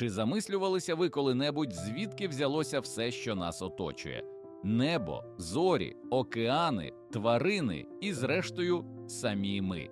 Чи замислювалися ви коли-небудь, звідки взялося все, що нас оточує? Небо, зорі, океани, тварини і, зрештою, самі ми.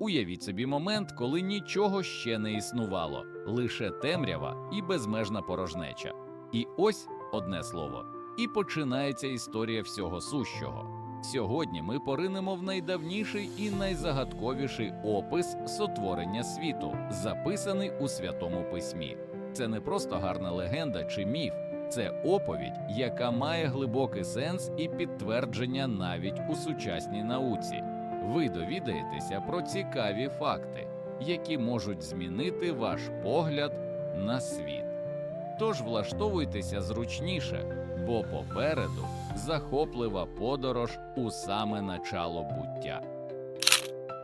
Уявіть собі момент, коли нічого ще не існувало, лише темрява і безмежна порожнеча. І ось одне слово, і починається історія всього сущого. Сьогодні ми поринемо в найдавніший і найзагадковіший опис сотворення світу, записаний у святому письмі. Це не просто гарна легенда чи міф, це оповідь, яка має глибокий сенс і підтвердження навіть у сучасній науці. Ви довідаєтеся про цікаві факти, які можуть змінити ваш погляд на світ. Тож влаштовуйтеся зручніше, бо попереду захоплива подорож у саме начало буття.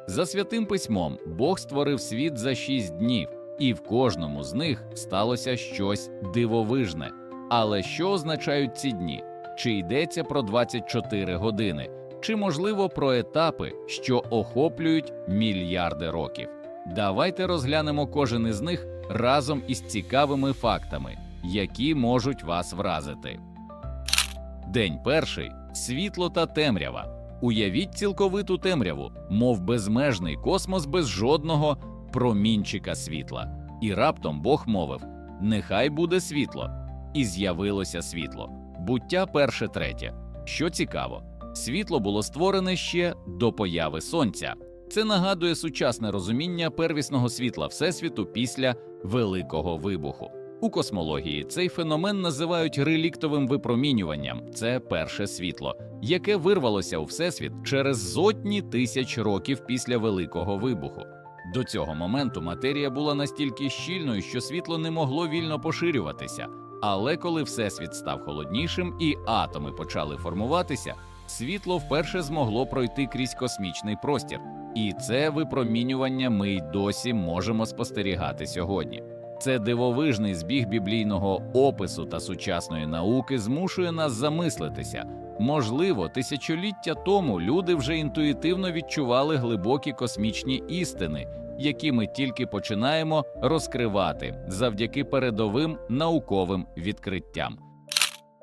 За святим письмом Бог створив світ за шість днів, і в кожному з них сталося щось дивовижне. Але що означають ці дні? Чи йдеться про 24 години, чи можливо про етапи, що охоплюють мільярди років? Давайте розглянемо кожен із них разом із цікавими фактами, які можуть вас вразити. День перший світло та темрява. Уявіть цілковиту темряву, мов безмежний космос без жодного промінчика світла. І раптом Бог мовив: Нехай буде світло. І з'явилося світло. Буття перше третє. Що цікаво, світло було створене ще до появи сонця. Це нагадує сучасне розуміння первісного світла Всесвіту після Великого вибуху. У космології цей феномен називають реліктовим випромінюванням. Це перше світло, яке вирвалося у всесвіт через сотні тисяч років після Великого вибуху. До цього моменту матерія була настільки щільною, що світло не могло вільно поширюватися. Але коли всесвіт став холоднішим і атоми почали формуватися, світло вперше змогло пройти крізь космічний простір. І це випромінювання ми й досі можемо спостерігати сьогодні. Це дивовижний збіг біблійного опису та сучасної науки змушує нас замислитися. Можливо, тисячоліття тому люди вже інтуїтивно відчували глибокі космічні істини, які ми тільки починаємо розкривати завдяки передовим науковим відкриттям.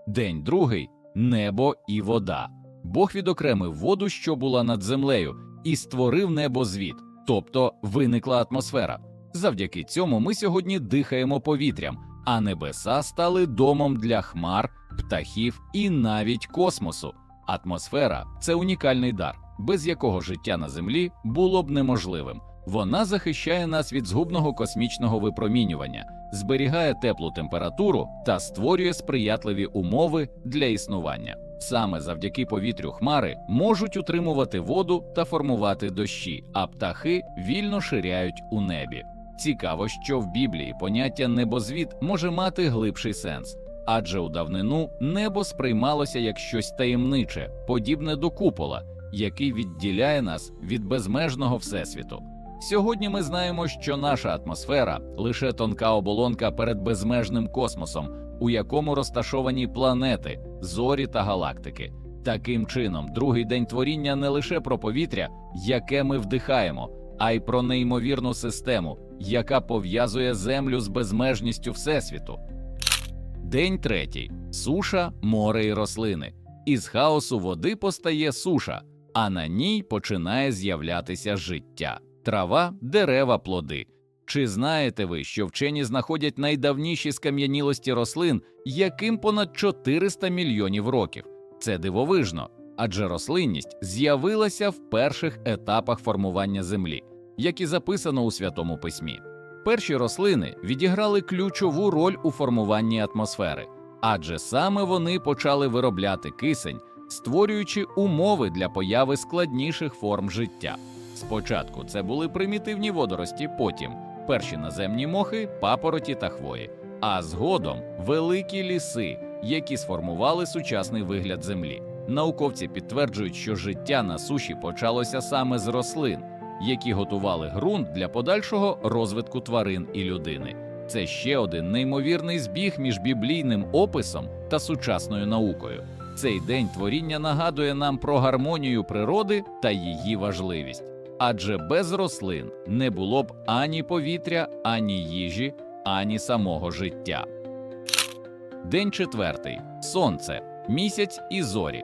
День другий небо і вода. Бог відокремив воду, що була над землею, і створив небозвід, тобто виникла атмосфера. Завдяки цьому ми сьогодні дихаємо повітрям, а небеса стали домом для хмар, птахів і навіть космосу. Атмосфера це унікальний дар, без якого життя на землі було б неможливим. Вона захищає нас від згубного космічного випромінювання, зберігає теплу температуру та створює сприятливі умови для існування. Саме завдяки повітрю хмари можуть утримувати воду та формувати дощі, а птахи вільно ширяють у небі. Цікаво, що в Біблії поняття небозвід може мати глибший сенс, адже у давнину небо сприймалося як щось таємниче, подібне до купола, який відділяє нас від безмежного всесвіту. Сьогодні ми знаємо, що наша атмосфера лише тонка оболонка перед безмежним космосом, у якому розташовані планети, зорі та галактики. Таким чином, другий день творіння не лише про повітря, яке ми вдихаємо, а й про неймовірну систему, яка пов'язує Землю з безмежністю Всесвіту. День третій суша, море і рослини. Із хаосу води постає суша, а на ній починає з'являтися життя, трава, дерева, плоди. Чи знаєте ви, що вчені знаходять найдавніші скам'янілості рослин, яким понад 400 мільйонів років? Це дивовижно, адже рослинність з'явилася в перших етапах формування землі, як і записано у Святому Письмі. Перші рослини відіграли ключову роль у формуванні атмосфери, адже саме вони почали виробляти кисень, створюючи умови для появи складніших форм життя. Спочатку це були примітивні водорості, потім перші наземні мохи, папороті та хвої, а згодом великі ліси, які сформували сучасний вигляд землі. Науковці підтверджують, що життя на суші почалося саме з рослин, які готували ґрунт для подальшого розвитку тварин і людини. Це ще один неймовірний збіг між біблійним описом та сучасною наукою. Цей день творіння нагадує нам про гармонію природи та її важливість. Адже без рослин не було б ані повітря, ані їжі, ані самого життя. День четвертий сонце, місяць і зорі.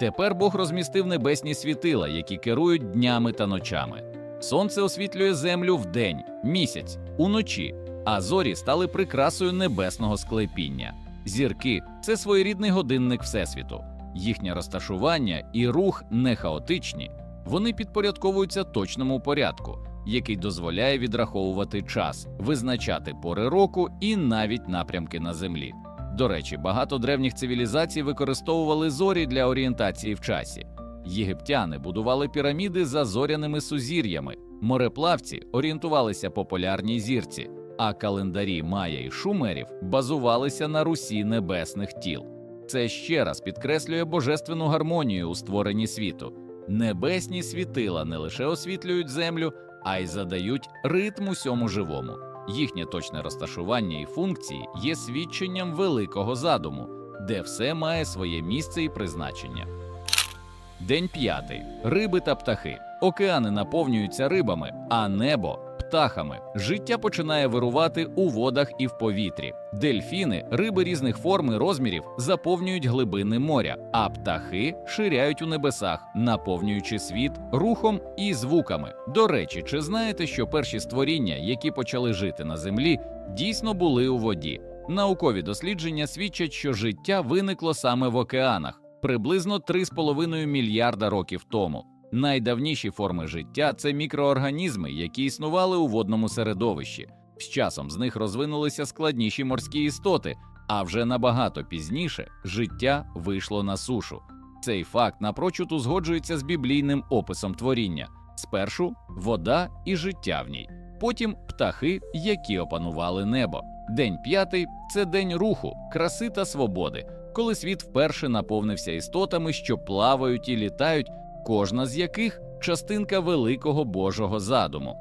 Тепер Бог розмістив небесні світила, які керують днями та ночами. Сонце освітлює землю вдень, місяць уночі, а зорі стали прикрасою небесного склепіння. Зірки це своєрідний годинник Всесвіту. Їхнє розташування і рух не хаотичні, вони підпорядковуються точному порядку, який дозволяє відраховувати час, визначати пори року і навіть напрямки на землі. До речі, багато древніх цивілізацій використовували зорі для орієнтації в часі. Єгиптяни будували піраміди за зоряними сузір'ями, мореплавці орієнтувалися по полярній зірці, а календарі Майя і Шумерів базувалися на русі небесних тіл. Це ще раз підкреслює божественну гармонію у створенні світу. Небесні світила не лише освітлюють землю, а й задають ритм усьому живому. Їхнє точне розташування і функції є свідченням великого задуму, де все має своє місце і призначення. День п'ятий. Риби та птахи. Океани наповнюються рибами, а небо птахами. Життя починає вирувати у водах і в повітрі. Дельфіни, риби різних форм і розмірів, заповнюють глибини моря, а птахи ширяють у небесах, наповнюючи світ рухом і звуками. До речі, чи знаєте, що перші створіння, які почали жити на землі, дійсно були у воді? Наукові дослідження свідчать, що життя виникло саме в океанах приблизно 3,5 мільярда років тому. Найдавніші форми життя це мікроорганізми, які існували у водному середовищі. З часом з них розвинулися складніші морські істоти, а вже набагато пізніше життя вийшло на сушу. Цей факт напрочуд узгоджується з біблійним описом творіння: спершу вода і життя в ній, потім птахи, які опанували небо. День п'ятий це день руху, краси та свободи, коли світ вперше наповнився істотами, що плавають і літають, кожна з яких частинка великого Божого задуму.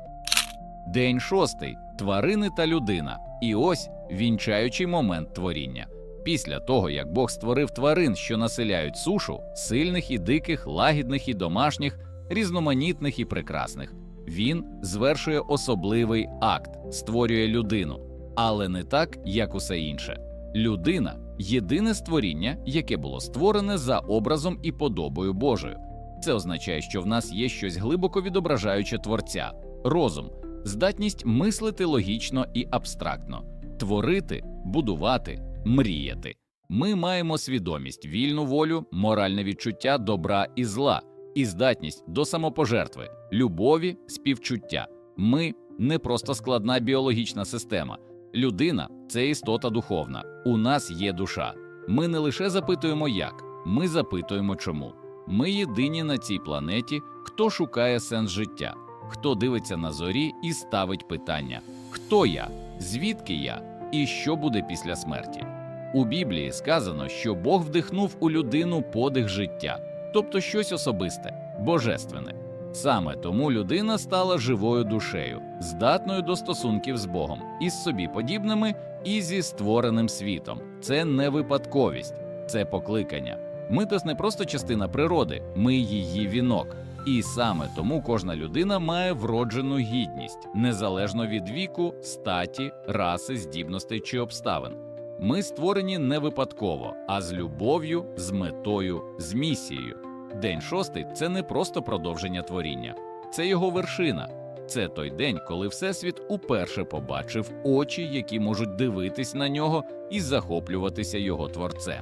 День шостий тварини та людина. І ось вінчаючий момент творіння. Після того, як Бог створив тварин, що населяють сушу, сильних і диких, лагідних і домашніх, різноманітних і прекрасних, він звершує особливий акт, створює людину, але не так, як усе інше. Людина єдине створіння, яке було створене за образом і подобою Божою. Це означає, що в нас є щось глибоко відображаюче творця, розум, здатність мислити логічно і абстрактно, творити, будувати, мріяти. Ми маємо свідомість, вільну волю, моральне відчуття добра і зла, і здатність до самопожертви, любові, співчуття. Ми не просто складна біологічна система. Людина це істота духовна. У нас є душа. Ми не лише запитуємо як, ми запитуємо чому. Ми єдині на цій планеті, хто шукає сенс життя, хто дивиться на зорі і ставить питання: хто я, звідки я і що буде після смерті. У Біблії сказано, що Бог вдихнув у людину подих життя, тобто щось особисте, божественне. Саме тому людина стала живою душею, здатною до стосунків з Богом, із собі подібними і зі створеним світом. Це не випадковість, це покликання. Ми то не просто частина природи, ми її вінок. І саме тому кожна людина має вроджену гідність, незалежно від віку, статі, раси, здібностей чи обставин. Ми створені не випадково, а з любов'ю, з метою, з місією. День шостий це не просто продовження творіння, це його вершина. Це той день, коли Всесвіт уперше побачив очі, які можуть дивитись на нього і захоплюватися його творцем.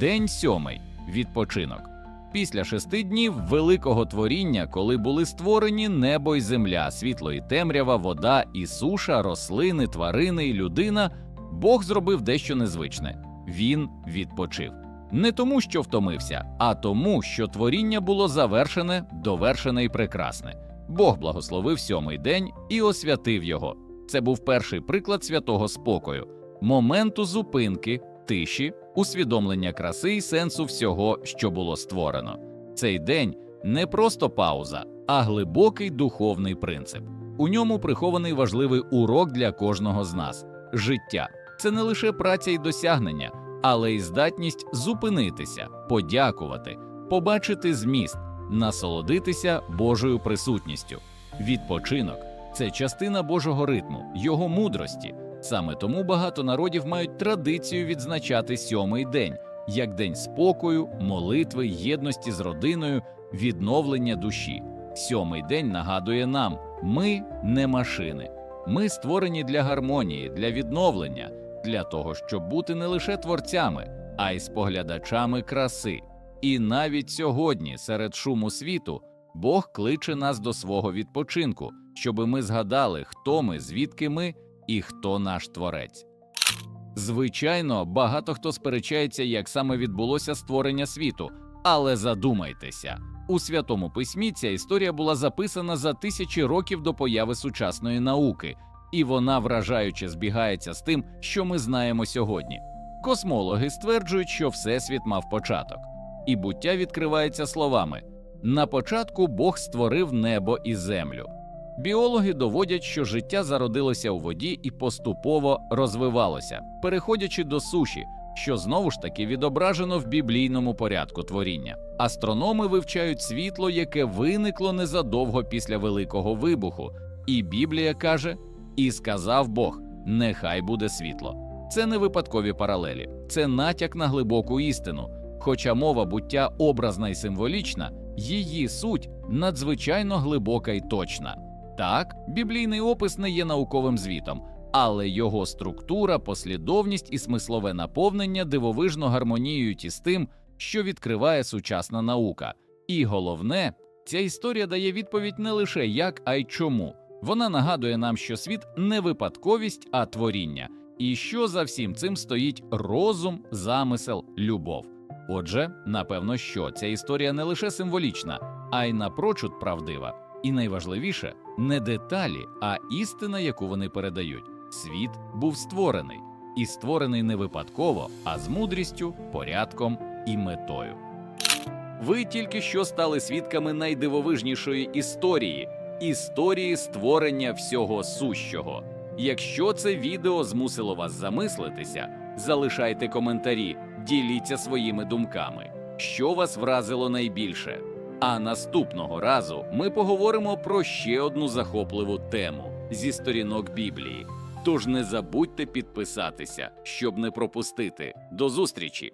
День сьомий відпочинок. Після шести днів великого творіння, коли були створені небо й земля, світло і темрява, вода і суша, рослини, тварини і людина, Бог зробив дещо незвичне. Він відпочив. Не тому, що втомився, а тому, що творіння було завершене, довершене і прекрасне. Бог благословив сьомий день і освятив його. Це був перший приклад святого спокою, моменту зупинки, тиші, усвідомлення краси і сенсу всього, що було створено. Цей день не просто пауза, а глибокий духовний принцип. У ньому прихований важливий урок для кожного з нас. Життя це не лише праця і досягнення, але й здатність зупинитися, подякувати, побачити зміст, насолодитися Божою присутністю. Відпочинок це частина Божого ритму, його мудрості. Саме тому багато народів мають традицію відзначати сьомий день як день спокою, молитви, єдності з родиною, відновлення душі. Сьомий день нагадує нам: ми не машини, ми створені для гармонії, для відновлення, для того, щоб бути не лише творцями, а й споглядачами краси. І навіть сьогодні, серед шуму світу, Бог кличе нас до свого відпочинку, щоби ми згадали, хто ми, звідки ми і хто наш творець. Звичайно, багато хто сперечається, як саме відбулося створення світу, але задумайтеся. У святому письмі ця історія була записана за тисячі років до появи сучасної науки, і вона вражаюче збігається з тим, що ми знаємо сьогодні. Космологи стверджують, що Всесвіт мав початок, і буття відкривається словами: на початку Бог створив небо і землю. Біологи доводять, що життя зародилося у воді і поступово розвивалося, переходячи до суші, що знову ж таки відображено в біблійному порядку творіння. Астрономи вивчають світло, яке виникло незадовго після Великого вибуху, і Біблія каже: І сказав Бог: Нехай буде світло. Це не випадкові паралелі, це натяк на глибоку істину. Хоча мова буття образна і символічна, її суть надзвичайно глибока і точна. Так, біблійний опис не є науковим звітом, але його структура, послідовність і смислове наповнення дивовижно гармоніюють із тим, що відкриває сучасна наука. І головне, ця історія дає відповідь не лише як, а й чому. Вона нагадує нам, що світ не випадковість, а творіння, і що за всім цим стоїть розум, замисел, любов. Отже, напевно, що ця історія не лише символічна, а й напрочуд правдива. І найважливіше не деталі, а істина, яку вони передають. Світ був створений, і створений не випадково, а з мудрістю, порядком і метою. Ви тільки що стали свідками найдивовижнішої історії історії створення всього сущого. Якщо це відео змусило вас замислитися, залишайте коментарі, діліться своїми думками, що вас вразило найбільше. А наступного разу ми поговоримо про ще одну захопливу тему зі сторінок Біблії. Тож не забудьте підписатися, щоб не пропустити. До зустрічі!